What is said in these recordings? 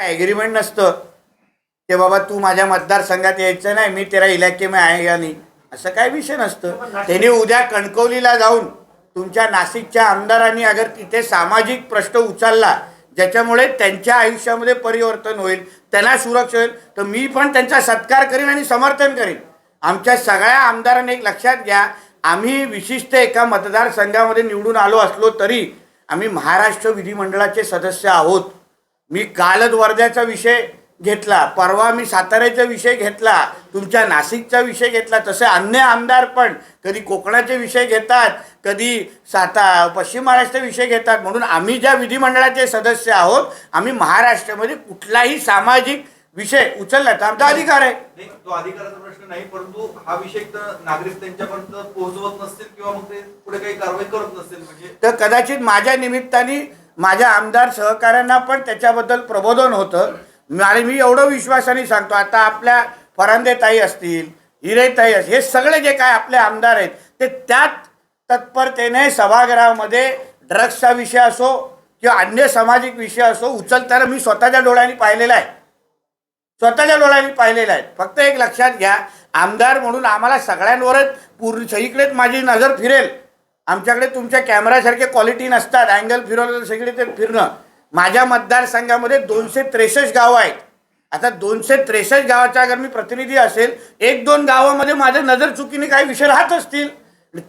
Agreement नसतं. की बाबा तू माझ्या मतदारसंघात यायचं नाही मी तेरा इलाके में आहे या नाही? असं काय विषय नसतं. त्यांनी उद्या कणकवलीला जाऊन तुमच्या नाशिकच्या आमदारांनी अगर तिथे सामाजिक प्रश्न उचलला ज्याच्यामुळे त्यांच्या आयुष्यामध्ये परिवर्तन होईल त्यांना सुरक्षा होईल तर मी पण त्यांचा सत्कार करीन आणि समर्थन करीन. आमच्या सगळ्या आमदारांनी एक लक्षात घ्या आम्ही विशिष्ट एका मतदारसंघामध्ये निवडून आलो असलो तरी आम्ही महाराष्ट्र विधिमंडळाचे सदस्य आहोत. मी कालच वर्ध्याचा विषय घेतला परवा मी साताऱ्याचा विषय घेतला तुमच्या नाशिकचा विषय घेतला तसे अन्य आमदार पण कधी कोकणाचे विषय घेतात कधी साता पश्चिम महाराष्ट्र विषय घेतात. म्हणून आम्ही ज्या विधिमंडळाचे सदस्य आहोत आम्ही महाराष्ट्रामध्ये कुठलाही सामाजिक विषय उचलला तर आमचा अधिकार आहे. तो अधिकाराचा प्रश्न नाही परंतु हा विषय तर नागरिक त्यांच्यापर्यंत पोहोचवत नसतील किंवा मग ते पुढे काही कारवाई करत नसतील म्हणजे तर कदाचित माझ्या निमित्ताने माझ्या आमदार सहकाऱ्यांना पण त्याच्याबद्दल प्रबोधन होतं. आणि मी एवढं विश्वासाने सांगतो आता आपल्या फरांदेताई असतील हिरेताई असतील हे सगळे जे काय आपले आमदार आहेत ते त्यात तत्परतेने सभागृहामध्ये ड्रग्सचा विषय असो किंवा अन्य सामाजिक विषय असो उचलताना मी स्वतःच्या डोळ्यांनी पाहिलेला आहे. स्वतःच्या डोळ्यांनी पाहिलेला आहे. फक्त एक लक्षात घ्या आमदार म्हणून आम्हाला सगळ्यांवरच पूर्ण सगळीकडेच माझी नजर फिरेल. आमच्याकडे तुमच्या कॅमेरासारखे क्वालिटी नसतात. अँगल फिरवलं सगळी ते फिरणं. माझ्या मतदारसंघामध्ये दोनशे त्रेसष्ट गावं आहेत. आता दोनशे त्रेसष्ट गावाचा अगर मी प्रतिनिधी असेल एक दोन गावामध्ये माझ्या नजर चुकीने काही विषय राहत असतील.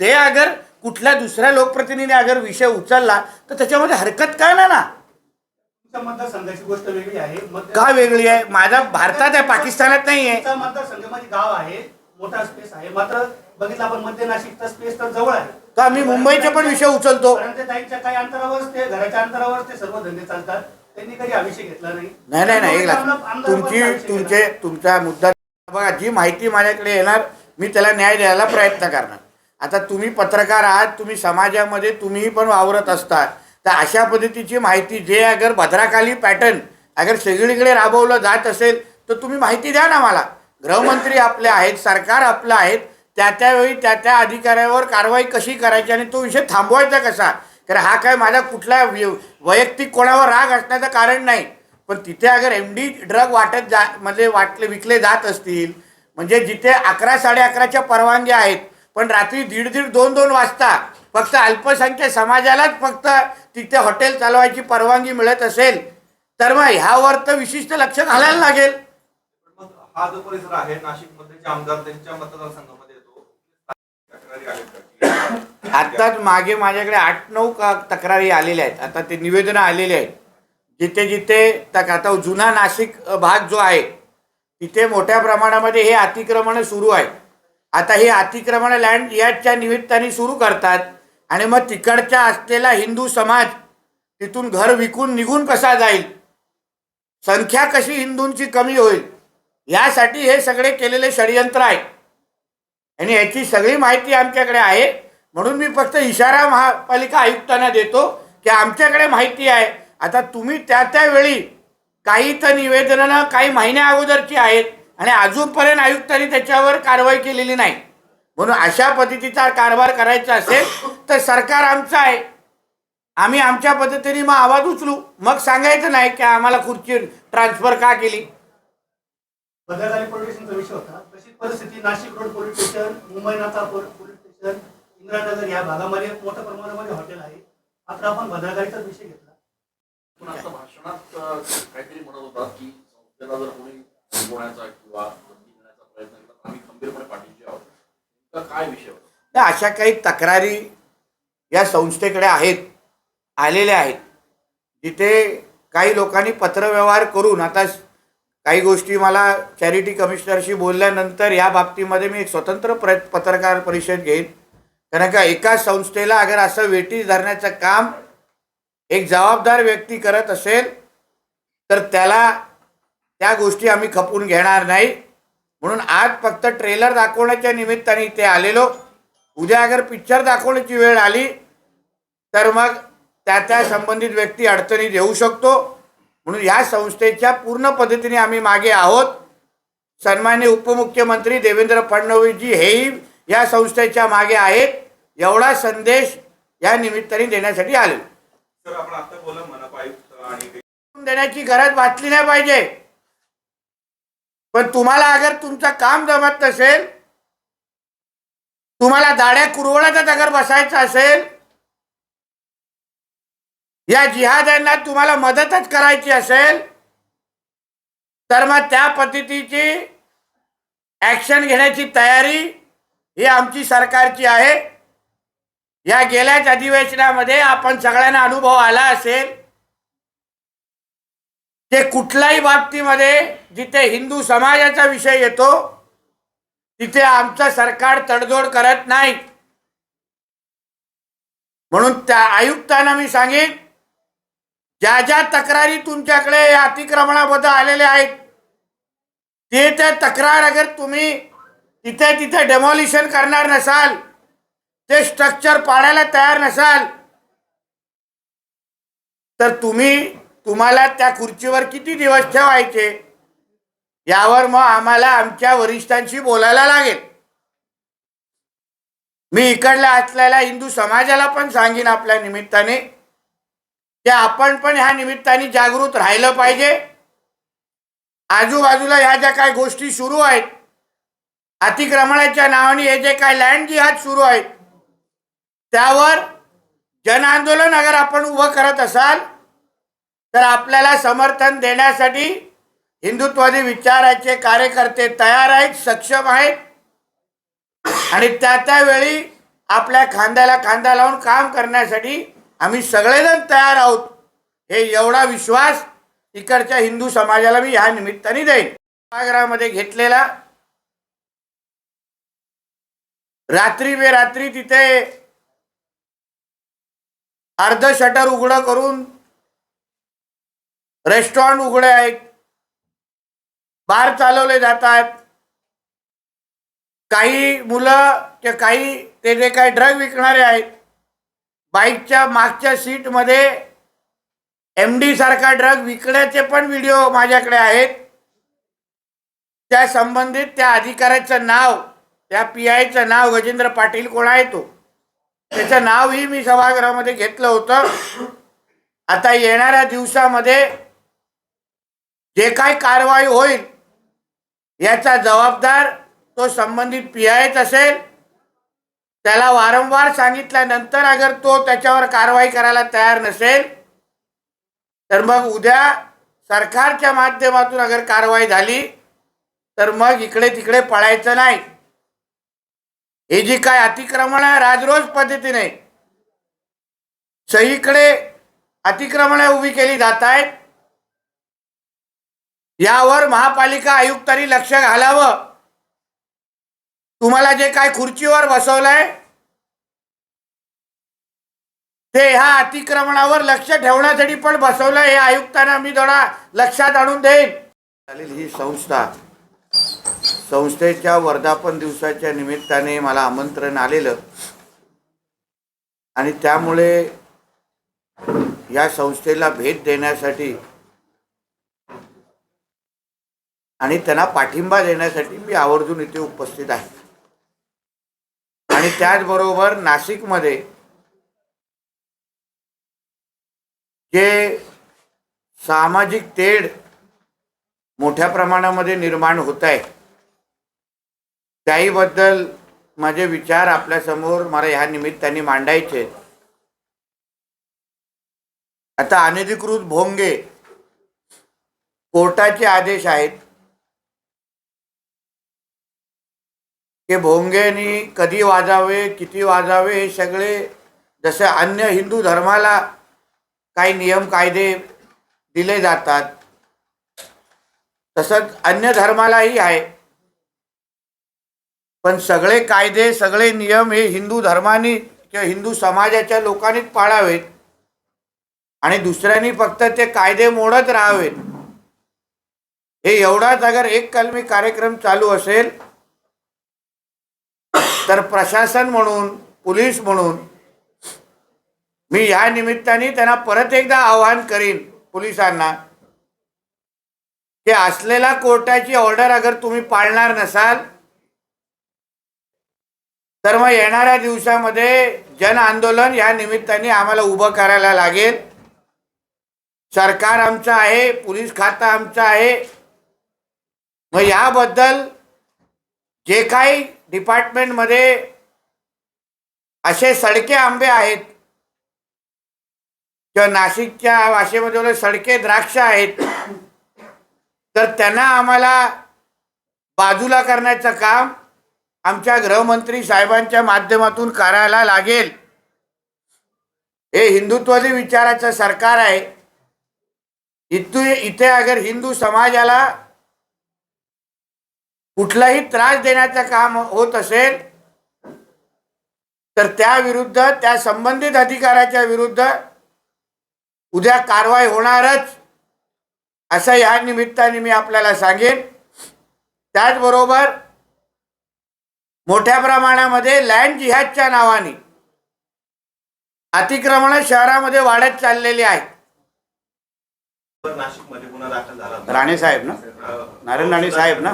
ते अगर कुठल्या दुसऱ्या लोकप्रतिनिधी अगर विषय उचलला तर त्याच्यामध्ये हरकत काय ना ना? तुमच्या मतदारसंघाची गोष्ट वेगळी आहे. मग का वेगळी आहे? माझा भारतात आहे पाकिस्तानात नाही आहे. मतदारसंघामध्ये गाव आहे मोठा स्पेस आहे. मात्र बघितलं आपण मध्य नाशिकचा स्पेस तर जवळ आहे. का मी मुंबईचे पण विषय उचलतो. परंतु ताईच्या काही अंतरावर ते घराच्या अंतरावर ते सर्व धंदे चालतात. त्यांनी कधी अभिषेक घेतला नाही. नाही नाही एक तुमची तुमचे. तुमचा मुद्दा बघा जी माहिती माझ्याकडे येणार मी त्याला न्याय द्यायला प्रयत्न करणार. आता तुम्ही पत्रकार आहात तुम्ही समाजामध्ये तुम्हीही पण वावरत असतात. तर अशा पद्धतीची माहिती जे अगर भद्राकाली पॅटर्न अगर सगळीकडे राबवलं जात असेल तर तुम्ही माहिती द्या ना मला. गृहमंत्री आपले आहेत सरकार आपलं आहेत त्या त्यावेळी त्या त्या अधिकाऱ्यावर कारवाई कशी करायची आणि तो विषय थांबवायचा कसा? कारण हा काय माझा कुठला व्य- वैयक्तिक कोणावर राग असण्याचं कारण नाही. पण तिथे अगर एम डी ड्रग वाटत जा म्हणजे वाटले विकले जात असतील म्हणजे जिथे अकरा साडे अकराच्या परवानग्या आहेत पण रात्री दीड दीड दोन दोन वाजता फक्त अल्पसंख्य समाजालाच फक्त तिथे हॉटेल चालवायची परवानगी मिळत असेल तर मग ह्यावर तर विशिष्ट लक्ष घालायला लागेल. हा जो परिसर आहे नाशिकमध्ये आमदार त्यांच्या मतदारसंघामध्ये येतो तक्रारी आहेत का की- आत्ताच मागे माझ्याकडे आठ नऊ का तक्रारी आलेल्या आहेत. आता ते निवेदनं आलेले आहेत. जिथे जिथे तक आता जुना नाशिक भाग जो आहे तिथे मोठ्या प्रमाणामध्ये हे अतिक्रमणं सुरू आहे आता हे अतिक्रमण लँड याच्या निमित्ताने सुरू करतात आणि मग तिकडच्या असलेला हिंदू समाज तिथून घर विकून निघून कसा जाईल? संख्या कशी हिंदूंची कमी होईल? यासाठी हे सगळे केलेले षडयंत्र आहे. आणि याची सगळी माहिती आमच्याकडे आहे. म्हणून मी फक्त इशारा महापालिका आयुक्तांना देतो की आमच्याकडे माहिती आहे. आता तुम्ही त्या त्यावेळी काही तर निवेदनं काही महिन्या अगोदरची आहेत आणि अजूनपर्यंत आयुक्तांनी त्याच्यावर कारवाई केलेली नाही. म्हणून अशा पद्धतीचा कारभार करायचा असेल तर सरकार आमचं आहे. आम्ही आमच्या पद्धतीने मग आवाज उचलू. मग सांगायचं नाही की आम्हाला खुर्ची ट्रान्सफर का केली. विषय होता. तशीच परिस्थिती Nashik road police station Mumbai नाथा पोलीस स्टेशन इंदिरानगर या भागामध्ये मोठ्या प्रमाणामध्ये हॉटेल आहे मात्र आपण भद्रकालीचाच विषय घेतला. पण आता भाषणात काहीतरी म्हणत होता की संस्थेला जर कोणी थांबवण्याचा किंवा बंदी घेण्याचा प्रयत्न केला तर आम्ही खंबीरपणे पाठीशी आहोत. काय विषय होता? नाही, अशा काही तक्रारी या संस्थेकडे आहेत आलेल्या आहेत. जिथे काही लोकांनी पत्रव्यवहार करून आता काही गोष्टी मला चॅरिटी कमिशनरशी बोलल्यानंतर या बाबतीमध्ये मी एक स्वतंत्र प्र पत्रकार परिषद घेईन. कारण का एका संस्थेला अगर असं वेटी धरण्याचं काम एक जबाबदार व्यक्ती करत असेल तर त्याला त्या गोष्टी आम्ही खपून घेणार नाही. म्हणून आज फक्त ट्रेलर दाखवण्याच्या निमित्ताने इथे आलेलो. उद्या अगर पिक्चर दाखवण्याची वेळ आली तर मग त्या त्या संबंधित व्यक्ती अडचणीत येऊ शकतो. म्हणून या संस्थेच्या पूर्ण पद्धतीने आम्ही मागे आहोत. सन्मान्य उपमुख्यमंत्री देवेंद्र फडणवीसजी हेही या संस्थेच्या मागे आहेत. एवढा संदेश या निमित्ताने देण्यासाठी आले. देण्याची गरज वाटली नाही पाहिजे. पण तुम्हाला अगर तुमचं काम जमत नसेल तुम्हाला दाड्या कुरवड्यातच अगर बसायचं असेल या जिहाद्यांना तुम्हाला मदतच करायची असेल तर मग त्या पद्धतीची ॲक्शन घेण्याची तयारी ही आमची सरकारची आहे. या गेल्याच अधिवेशनामध्ये आपण सगळ्यांना अनुभव आला असेल. ते कुठल्याही बाबतीमध्ये जिथे हिंदू समाजाचा विषय येतो तिथे आमचं सरकार तडजोड करत नाही म्हणून त्या आयुक्तांना मी सांगेन ज्या ज्या तक्रारी तुमच्याकडे या अतिक्रमणाबद्दल आलेल्या आहेत ते त्या तक्रार अगर तुम्ही तिथे तिथे डेमॉलिशन करणार नसाल ते स्ट्रक्चर पाडायला तयार नसाल तर तुम्ही तुम्हाला त्या खुर्चीवर किती दिवस ठेवायचे? यावर मग आम्हाला आमच्या वरिष्ठांशी बोलायला लागेल. मी इकडला असलेल्या हिंदू समाजाला पण सांगेन आपल्या निमित्ताने की आपण पण ह्या निमित्ताने जागृत राहिलं पाहिजे. आजूबाजूला ह्या ज्या काही गोष्टी सुरू आहेत अतिक्रमणाच्या नावाने हे जे काय लँड जिहाद सुरू आहेत त्यावर जन आंदोलन अगर आपण उभं करत असाल तर आपल्याला समर्थन देण्यासाठी हिंदुत्वादी विचाराचे कार्यकर्ते तयार आहेत सक्षम आहेत. आणि त्या त्यावेळी आपल्या खांद्याला खांदा लावून काम करण्यासाठी आम्ही सगळेजण तयार आहोत. हे एवढा विश्वास इकडच्या हिंदू समाजाला मी ह्या निमित्ताने देईन. सभागृहामध्ये घेतलेला रात्री बेरात्री तिथे अर्ध शटर उघडं करून रेस्टॉरंट उघडे आहेत बार चालवले जातात. काही मुलं ते काही ते जे काही ड्रग विकणारे आहेत बाईकच्या मागच्या सीटमध्ये एम डी सारखा ड्रग विकण्याचे पण व्हिडिओ माझ्याकडे आहेत. त्या संबंधित त्या अधिकाऱ्याचं नाव त्या पी आयचं नाव गजेंद्र पाटील कोण आहे तो त्याचं नावही मी सभागृहामध्ये घेतलं होतं. आता येणाऱ्या दिवसामध्ये जे काय कारवाई होईल याचा जबाबदार तो संबंधित पी आयच असेल. त्याला वारंवार सांगितल्यानंतर अगर तो त्याच्यावर कारवाई करायला तयार नसेल तर मग उद्या सरकारच्या माध्यमातून अगर कारवाई झाली तर मग इकडे तिकडे पळायचं नाही. हे जी काय अतिक्रमण आहे? राजरोज पद्धतीने. सहीकडे अतिक्रमणे उभी केली जात आहेत. यावर महापालिका आयुक्तांनी लक्ष घालावं. तुम्हाला जे काय खुर्चीवर बसवलंय ते ह्या अतिक्रमणावर लक्ष ठेवण्यासाठी पण बसवलं हे आयुक्तांना मी थोडा लक्षात आणून देईन. ही संस्था संस्थेच्या वर्धापन दिवसाच्या निमित्ताने मला आमंत्रण आलेलं. आणि त्यामुळे या संस्थेला भेट देण्यासाठी आणि त्यांना पाठिंबा देण्यासाठी मी आवर्जून इथे उपस्थित आहे. आणि त्याचबरोबर नाशिकमध्ये जे सामाजिक तेढ मोठ्या प्रमाणामध्ये निर्माण होत आहे. त्याहीबद्दल माझे विचार आपल्यासमोर मला ह्या निमित्ताने मांडायचे आता अनधिकृत भोंगे कोर्टाचे आदेश आहेत. की भोंगेनी कधी वाजावे किती वाजावे हे सगळे जसे अन्य हिंदू धर्माला काही नियम कायदे दिले जातात तसंच अन्य धर्मालाही आहे. पण सगळे कायदे सगळे नियम हे हिंदू धर्माने किंवा हिंदू समाजाच्या लोकांनीच पाळावेत. आणि दुसऱ्यांनी फक्त ते कायदे मोडत राहावेत. हे एवढाच अगर एक कलमी कार्यक्रम चालू असेल तर प्रशासन म्हणून पोलीस म्हणून मी या निमित्ताने त्यांना परत एकदा आवाहन करीन पोलिसांना की असलेला कोर्टाची ऑर्डर अगर तुम्ही पाळणार नसाल तर मग येणाऱ्या दिवसामध्ये जन आंदोलन या निमित्ताने आम्हाला उभं करायला लागेल. सरकार आमचं आहे पोलीस खातं आमचं आहे. मग याबद्दल जे काही डिपार्टमेंटमध्ये असे सडके आंबे आहेत किंवा नाशिकच्या भाषेमध्ये सडके द्राक्ष आहेत तर त्यांना आम्हाला बाजूला करण्याचं काम आमच्या गृहमंत्री साहेबांच्या माध्यमातून करायला लागेल. हे हिंदुत्वादी विचाराचं सरकार आहे. इथे इथे अगर हिंदू समाजाला कुठलाही त्रास देण्याचं काम होत असेल तर त्या विरुद्ध त्या संबंधित अधिकाऱ्याच्या विरुद्ध उद्या कारवाई होणारच असं या निमित्ताने मी आपल्याला सांगेन. त्याचबरोबर मोठ्या प्रमाणामध्ये लँड जिहादच्या नावाने. अतिक्रमण शहरामध्ये वाढत चाललेली आहेत. राणे साहेब ना? अं, नारायण राणे साहेब ना?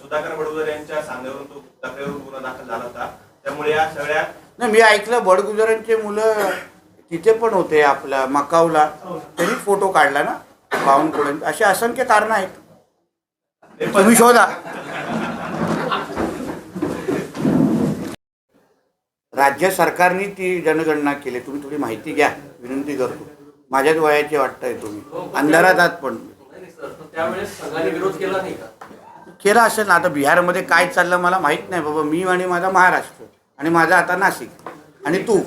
सुधाकर बडोदर यांच्या सांगण्यावरून तो तक्रारीवरून गुन्हा दाखल झाला होता. त्यामुळे या सगळ्या नाही मी ऐकलं बडगुजरांचे मुलं तिथे पण होते आपला मकावला त्यांनी फोटो काढला ना बावनकुळे असे असंख्य कारण आहेत. तुम्ही शोधा. राज्य सरकारने ती जनगणना केली. तुम्ही थोडी माहिती घ्या. विनंती करतो. माझ्याच वयाचे वाटतंय तुम्ही. अंधारात आहात पण. केला असेल ना? आता बिहारमध्ये काय चाललं मला माहीत नाही बाबा. मी आणि माझा महाराष्ट्र आणि माझा आता नाशिक आणि तू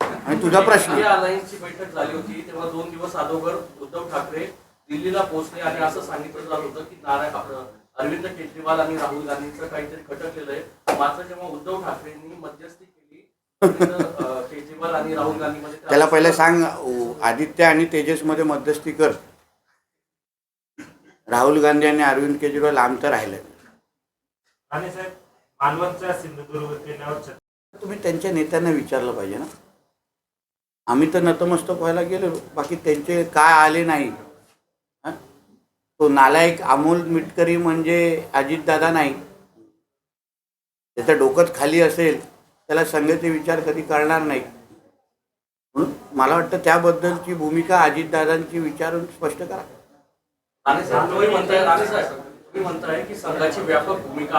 आणि तुझा प्रश्न. अलायन्सची बैठक झाली होती. तेव्हा दोन दिवस अगोदर उद्धव ठाकरे दिल्लीला पोहोचले आणि असं सांगितलं जात होतं की नारायण अरविंद केजरीवाल आणि राहुल गांधींचं काहीतरी खटकलेलं आहे. मात्र जेव्हा उद्धव ठाकरेंनी मध्यस्थी त्याला पहिलं सांग आदित्य आणि तेजसमध्ये मध्यस्थी कर. राहुल गांधी आणि अरविंद केजरीवाल राहिलं सिंधुदुर्ग किल्ल्यावर छत- तुम्ही त्यांच्या नेत्यांना विचारलं पाहिजे ना. आम्ही तर नतमस्तक व्हायला गेलो बाकी त्यांचे काय आले नाही? तो नालायक अमोल मिटकरी म्हणजे अजितदादा नाही. त्याचं डोकंच खाली असेल. त्याला संघाचे विचार कधी करणार नाही. म्हणून मला वाटतं त्याबद्दलची भूमिका अजितदादांची विचारून स्पष्ट करा. आणि म्हणताय की संघाची व्यापक भूमिका